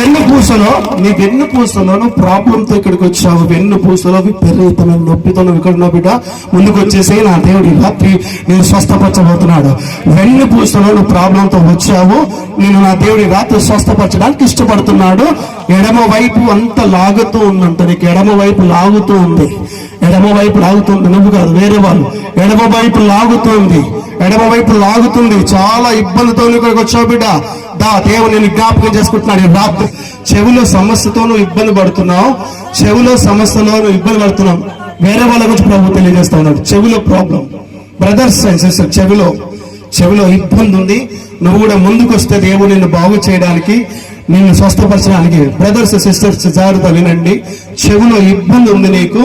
వెన్ను పూసలో నీ వెన్ను పూసలో నువ్వు ప్రాబ్లంతో ఇక్కడికి వచ్చావు. వెన్ను పూసలో విపరీతమైన నొప్పితో నువ్వు ఇక్కడ ఉన్నావు బిడ్డ. ముందుకు వచ్చేసి నా దేవుడి రాత్రి నేను స్వస్థపరచబోతున్నాడు. వెన్ను పూసలో నువ్వు ప్రాబ్లంతో వచ్చావు. నేను నా దేవుడి రాత్రి స్వస్థపరచడానికి ఇష్టపడుతున్నాడు. ఎడమ వైపు అంత లాగుతూ ఉందంట నీకు. ఎడమ వైపు లాగుతూ ఉంది. ఎడమ వైపు లాగుతుంది నువ్వు కాదు వేరే వాళ్ళు. ఎడమ వైపు లాగుతుంది ఎడమ వైపు లాగుతుంది. చాలా ఇబ్బందితో ఇక్కడికి వచ్చావు బిడ్డ. దా దేవుడు నేను జ్ఞాపకం చేసుకుంటున్నాడు. రాత్రి చెవిలో సమస్యతోనూ ఇబ్బంది పడుతున్నావు. చెవిలో సమస్యలోనూ ఇబ్బంది పడుతున్నావు. వేరే వాళ్ళ గురించి ప్రభు తెలియజేస్తా ఉన్నాడు. చెవిలో ప్రాబ్లం బ్రదర్స్ అండ్ సిస్టర్ చెవిలో చెవిలో ఇబ్బంది ఉంది. నువ్వు కూడా ముందుకు వస్తే దేవుడు నిన్ను బాగు చేయడానికి నిన్ను స్వస్థపరచడానికి. బ్రదర్స్ సిస్టర్స్ జాగ్రత్త వినండి. చెవిలో ఇబ్బంది ఉంది నీకు.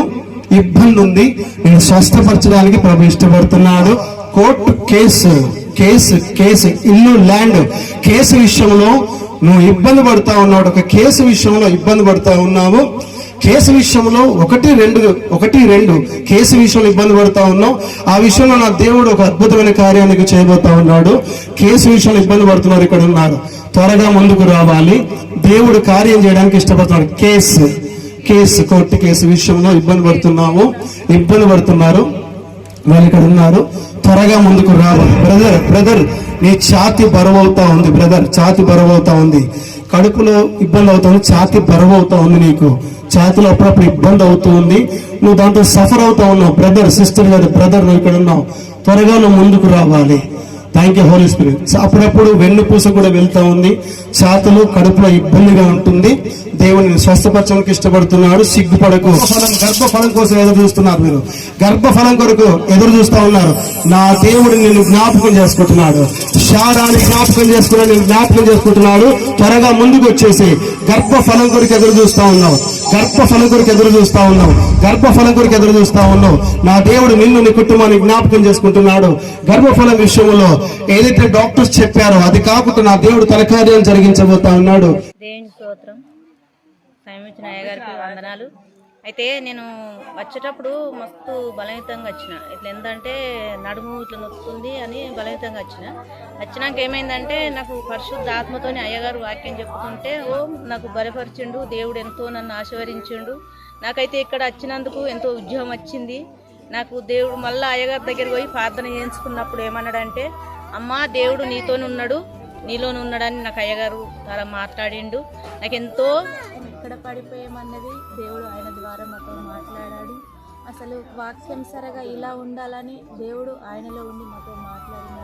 ఇబ్బంది ఉంది. నేను స్వస్థపరచడానికి ప్రభు ఇష్టపడుతున్నాడు. కోర్టు కేసు కేసు కేసు ఇల్లు ల్యాండ్. కేసు విషయంలో నువ్వు ఇబ్బంది పడతా ఉన్నావు. ఒక కేసు విషయంలో ఇబ్బంది పడతా ఉన్నావు. కేసు విషయంలో ఒకటి రెండు ఒకటి రెండు కేసు విషయంలో ఇబ్బంది పడుతూ ఉన్నావు. ఆ విషయంలో నా దేవుడు ఒక అద్భుతమైన కార్యానికి చేయబోతా ఉన్నాడు. కేసు విషయంలో ఇబ్బంది పడుతున్నారు ఇక్కడ ఉన్నారు. త్వరగా ముందుకు రావాలి. దేవుడు కార్యం చేయడానికి ఇష్టపడుతున్నాడు. కేసు కేసు కోర్టు కేసు విషయంలో ఇబ్బంది పడుతున్నాము ఇబ్బంది పడుతున్నారు. వాళ్ళు ఇక్కడ ఉన్నారు. త్వరగా ముందుకు రావాలి బ్రదర్ బ్రదర్ నీ ఛాతి బరువు అవుతా ఉంది బ్రదర్ ఛాతి బరువు అవుతా ఉంది. కడుపులో ఇబ్బంది అవుతుంది ఛాతి బరువు అవుతా ఉంది నీకు. ఛాతిలో అప్పుడప్పుడు ఇబ్బంది అవుతూ ఉంది. నువ్వు దాంతో సఫర్ అవుతా ఉన్నావు బ్రదర్ సిస్టర్ గారు బ్రదర్ నువ్వు ఇక్కడ ఉన్నావు. త్వరగా నువ్వు ముందుకు రావాలి. థ్యాంక్ యూ హోలీ స్పిరిట్ అప్పుడప్పుడు వెన్నుపూస కూడా వెళ్తా ఉంది. ఛాతలు కడుపులో ఇబ్బందిగా ఉంటుంది. దేవుని స్వస్థపరచడానికి ఇష్టపడుతున్నాడు. సిగ్గుపడకు. ఫలం గర్భఫలం కోసం ఎదురు చూస్తున్నారు మీరు. గర్భఫలం కొరకు ఎదురు చూస్తూ ఉన్నారు. నా దేవుడు నిన్ను జ్ఞాపకం చేసుకుంటున్నాడు. శారాన్ని జ్ఞాపకం చేసుకున్నాడు నేను జ్ఞాపకం చేసుకుంటున్నాడు. త్వరగా ముందుకు వచ్చేసి గర్భఫలం కొరకు ఎదురు చూస్తా ఉన్నావు. గర్భఫలం కొరకు ఎదురు చూస్తా ఉన్నావు. గర్భఫలం కొరకు ఎదురు చూస్తా ఉన్నావు. నా దేవుడు నిన్ను నీ కుటుంబాన్ని జ్ఞాపకం చేసుకుంటున్నాడు. గర్భఫలం విషయంలో ఏదైతే డాక్టర్స్ చెప్పారో అది కాకుండా నా దేవుడు తన కార్యం జరిగించబోతా ఉన్నాడు. దేవుని స్తోత్రం? వందనాలు. అయితే నేను వచ్చేటప్పుడు మస్తు బలవంతంగా వచ్చిన. ఇట్లా ఏంటంటే నడుము ఇట్లా నొస్తుంది అని బలవంతంగా వచ్చిన. వచ్చినాక ఏమైందంటే నాకు పరిశుద్ధ ఆత్మతోని అయ్యగారు వాక్యం చెప్పుకుంటే ఓ నాకు బలపరిచిండు దేవుడు ఎంతో నన్ను ఆశీర్వదించిండు. నాకైతే ఇక్కడ వచ్చినందుకు ఎంతో ఉద్యోగం వచ్చింది. నాకు దేవుడు మళ్ళీ అయ్యగారి దగ్గరికి పోయి ప్రార్థన చేయించుకున్నప్పుడు ఏమన్నాడంటే అమ్మా దేవుడు నీతోనే ఉన్నాడు. నీలోనే ఉన్నాడని నాకు అయ్యగారు చాలా మాట్లాడిండు. నాకు ఎంతో ఎక్కడ పడిపోయామన్నది దేవుడు ఆయన ద్వారా మాతో మాట్లాడాడు. అసలు వాక్యం సరగా ఇలా ఉండాలని దేవుడు ఆయనలో ఉండి మాతో మాట్లాడి